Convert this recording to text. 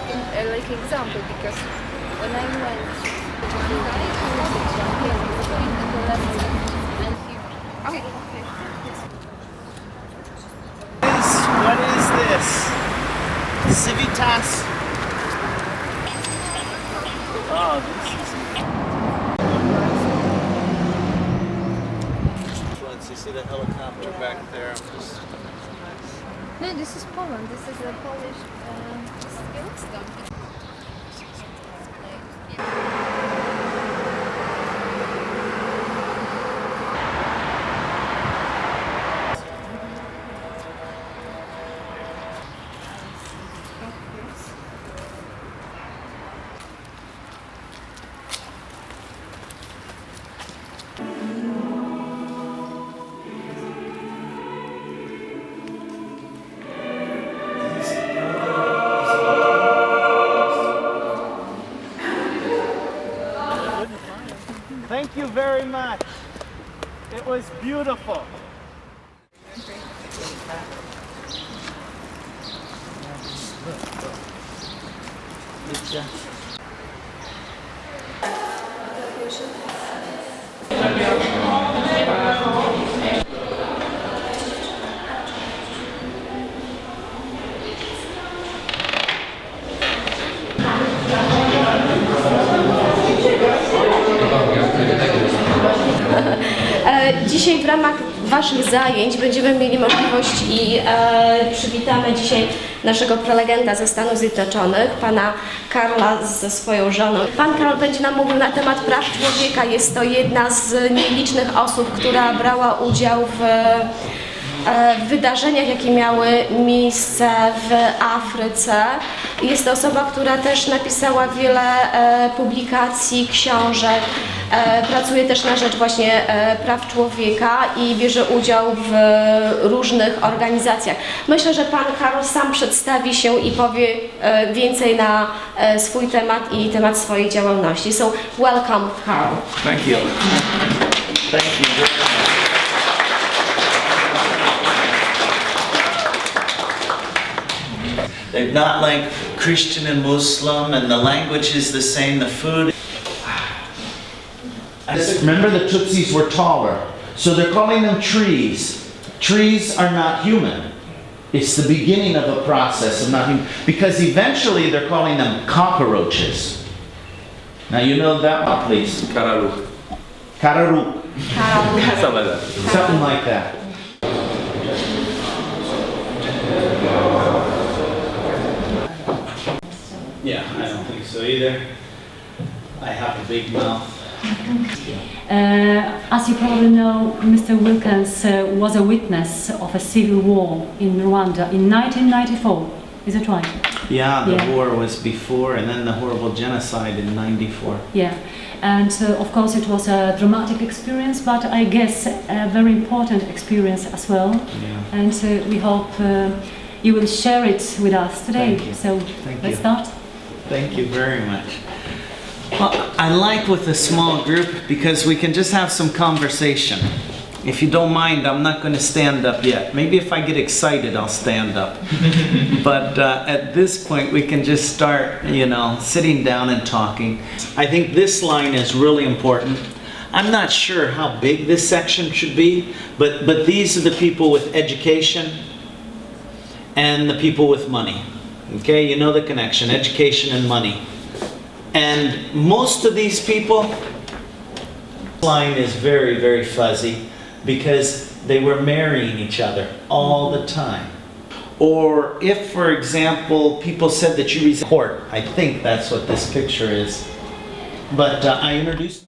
Like uh, like example because when I went to the left and. Okay. What is this? Civitas? Oh, this is. You see the helicopter back there? No, this is Poland. This is a Polish. Uh, you very much. It was beautiful. Ramach Waszych zajęć będziemy mieli możliwość i e, przywitamy dzisiaj naszego prelegenta ze Stanów Zjednoczonych, pana Karla ze swoją żoną. Pan Karol będzie nam mówił na temat praw człowieka. Jest to jedna z nielicznych osób, która brała udział w wydarzeniach, jakie miały miejsce w Afryce. Jest to osoba, która też napisała wiele e, publikacji, książek, e, pracuje też na rzecz właśnie e, praw człowieka i bierze udział w różnych organizacjach. Myślę, że pan Karol sam przedstawi się i powie e, więcej na e, swój temat i temat swojej działalności. So welcome Karol. Thank you. Thank you They're not like Christian and Muslim, and the language is the same, the food. Remember the Tutsis were taller, so they're calling them trees. Trees are not human. It's the beginning of a process of not human, because eventually they're calling them cockroaches. Now you know that one, please. Karaluch. Kararu, Same that. something like that. Yeah, I don't think so either. I have a big mouth. Uh, as you probably know, Mr. Wilkins uh, was a witness of a civil war in Rwanda in 1994. Is that right? Yeah, the Yeah. war was before, and then the horrible genocide in '94. Yeah. And uh, of course, it was a dramatic experience, but I guess a very important experience as well. Yeah. And uh, we hope uh, you will share it with us today. Thank you. So Thank let's you. start. Thank you very much. Well, I like with a small group because we can just have some conversation. If you don't mind, I'm not going to stand up yet. Maybe if I get excited, I'll stand up. but uh, at this point, we can just start, you know, sitting down and talking. I think this line is really important. I'm not sure how big this section should be, but, but these are the people with education and the people with money. Okay, you know the connection education and money. And most of these people, line is very, very fuzzy because they were marrying each other all the time. Or if, for example, people said that you resent court, I think that's what this picture is. But uh, I introduced.